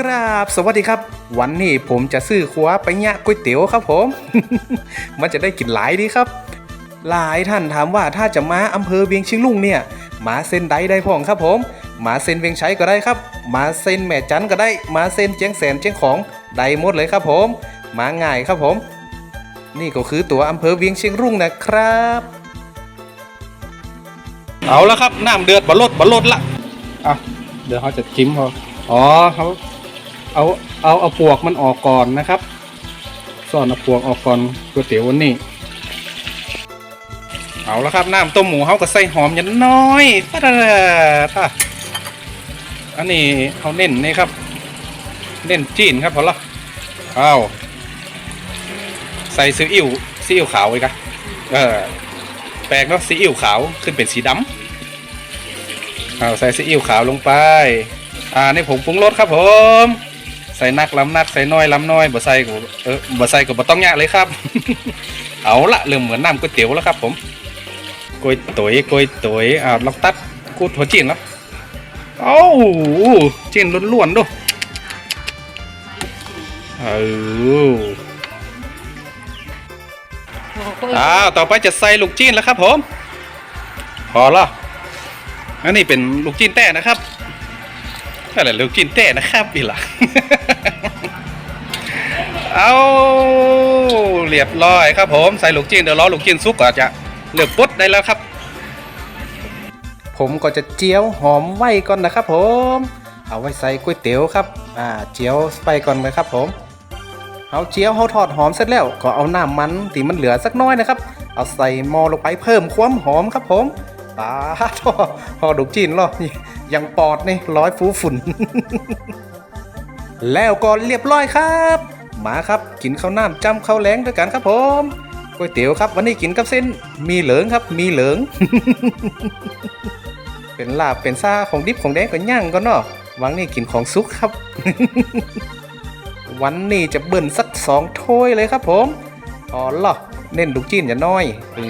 กราบสวัสดีครับ วันนี้ผมจะซื้อครัวไปยะก๋วยเตี๋ยวครับผม มันจะได้กินหลายดีครับ หลายท่านถามว่าถ้าจะมาอำเภอเวียงชิงลุงเนี่ย มาเส้นใดได้พ่องครับผม มาเส้นเวียงชัยก็ได้ครับ มาเส้นแม่จันก็ได้ มาเส้นเจียงแสนเจียงของได้หมดเลยครับผม มาง่ายครับผม นี่ก็คือตัวอำเภอเวียงเชียงรุ่งนะครับ เอาแล้วครับน้ำเดือดบะลดบะลดละอะเดี๋ยวเขาจะจิ้มเขาอ๋อเขา เอาเอาเอาปวกมันออกก่อนนะครับซ่อนเอาปวกออกก่อนก๋วยเตี๋ยววันนี้ เอาแล้วครับน้ำต้มหมูเขาก็ใส่หอมยันน้อยปะท่าอันนี้เขาเน้นนี่ครับ เน้นจีนครับพอละเอาใส่ซีอิ๊วซีอิ๊วขาวไว้กันเออแปลกเนาะซีอิ๊วขาวขึ้นเป็นสีดำเอาใส่ซีอิ๊วขาวลงไป อ่านี่ผงปรุงรสครับผม ใส่นักล้ำนักใส่น้อยล้ำน้อยบ่ใส่ก็เออบ่ใส่ก็บ่ต้องยากเลยครับ เอาละเริ่มเหมือนน้ำก๋วยเตี๋ยวแล้วครับ ผมก๋วยตุ๋ยก๋วยตุ๋ยอ่าลองตัดกูดหัวจีนแล้วเอ้าจีนล้วนๆดูเอออ้าวต่อไปจะใส่ลูกจีนแล้วครับ ผม พอละอันนี้เป็นลูกจีนแต้นะครับ อะไรลูกจีนแต้นะครับอีหล่ะเอาเรียบร้อยครับผมใส่ลูกจีนเดี๋ยวรอลูกจีนซุกก็จะเลือกปุ๊ดได้แล้วครับ ผมก็จะเจียวหอมไว้ก่อนนะครับ ผม เอาไว้ใส่ก๋วยเตี๋ยวครับอ่าเจียวไปก่อนเลยครับ ผมเอาเจียวเขาทอดหอมเสร็จแล้วก็เอาน้ำมันที่มันเหลือสักน้อยนะครับ เอาใส่หม้อลงไปเพิ่มความหอมครับ ผมตาทอพอลูกจีนรอ ยังปอดนี่ร้อยฟูฝุ่น แล้วก็เรียบร้อยครับ มาครับกินข้าวหน้ำจำข้าวแล้งด้วยกันครับผมก๋วยเตี๋ยวครับ วันนี้กินกับเส้นมีเหลืองครับมีเหลือง เป็นลาบเป็นซาของดิบของแดงก็ย่างก็เนาะวังนี่กินของซุกครับ วันนี้จะเบิ่นสักสองถ้วยเลยครับผมอ๋อเหรอเน้นลูกจีนอย่าน้อยอ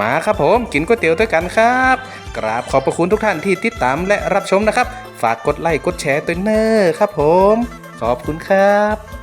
มาครับผมกินก๋วยเตี๋ยวด้วยกันครับ กราบขอบพระคุณทุกท่านที่ติดตามและรับชมนะครับ ฝากกดไลค์กดแชร์ตัวเนอร์ครับผม ขอบคุณครับ